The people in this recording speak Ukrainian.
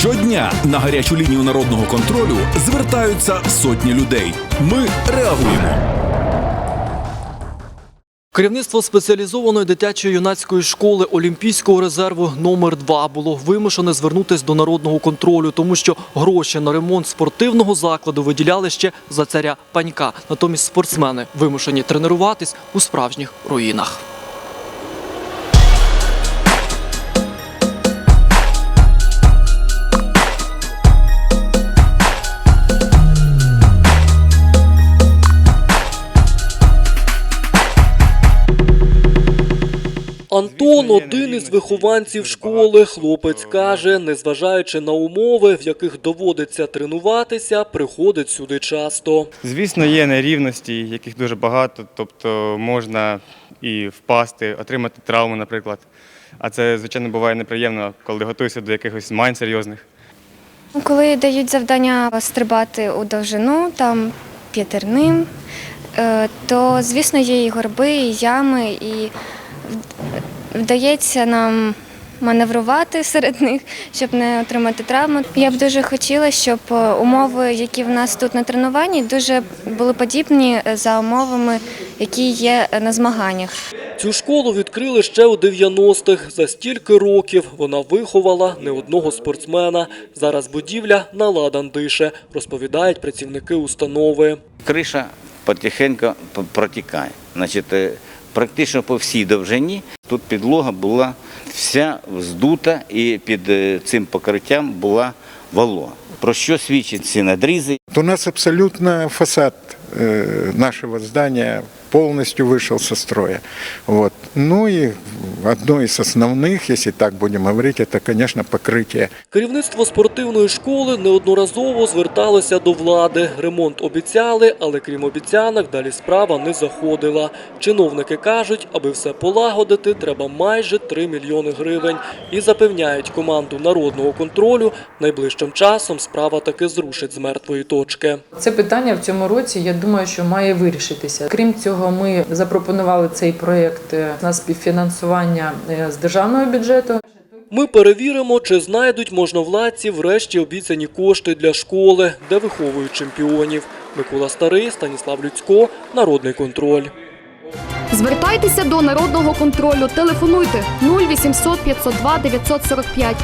Щодня на гарячу лінію народного контролю звертаються сотні людей. Ми реагуємо. Керівництво спеціалізованої дитячої юнацької школи Олімпійського резерву номер 2 було вимушене звернутися до народного контролю, тому що гроші на ремонт спортивного закладу виділяли ще за царя панька. Натомість спортсмени вимушені тренуватись у справжніх руїнах. Антон один із вихованців школи. Хлопець каже, незважаючи на умови, в яких доводиться тренуватися, приходить сюди часто. Звісно, є нерівності, яких дуже багато, тобто можна і впасти, отримати травму, наприклад. А це, звичайно, буває неприємно, коли готуєшся до якихось змагань серйозних. Коли дають завдання стрибати у довжину, там п'ятерним, е, то звісно є і горби, і ями, і вдається нам маневрувати серед них, щоб не отримати травму. Я б дуже хотіла, щоб е, умови, які в нас тут на тренуванні, дуже були подібні е, за умовами, які є е, на змаганнях. Цю школу відкрили ще у 90-х. За стільки років вона виховала не одного спортсмена. Зараз будівля наладан дише, розповідають працівники установи. Криша потихеньку протікає. Значить, практично по всій довжині тут підлога була вся вздута і під е, цим покриттям була волога Про що свідчать ці надрізи? У нас абсолютно фасад э, нашего здания полностью вышел со строя. Вот. Ну и одно из основных, если так будем говорить, это, конечно, покрытие Керівництво спортивної школи неодноразово зверталося до влади. Ремонт обіцяли, але крім обіцянок, далі справа не заходила. Чиновники кажуть, аби все полагодити, треба майже 3 мільйони гривень. І запевняють команду народного контролю, найближчим часом справа таки зрушить з мертвої точки. Це питання в цьому році, я думаю, що має вирішитися. Крім цього, ми запропонували цей проєкт е, на співфінансування е, з державного бюджету. Ми перевіримо, чи знайдуть можновладці врешті обіцяні кошти для школи, де виховують чемпіонів. Микола Старий, Станіслав Люцько, Народний контроль. Звертайтеся до народного контролю. Телефонуйте 0800 502 945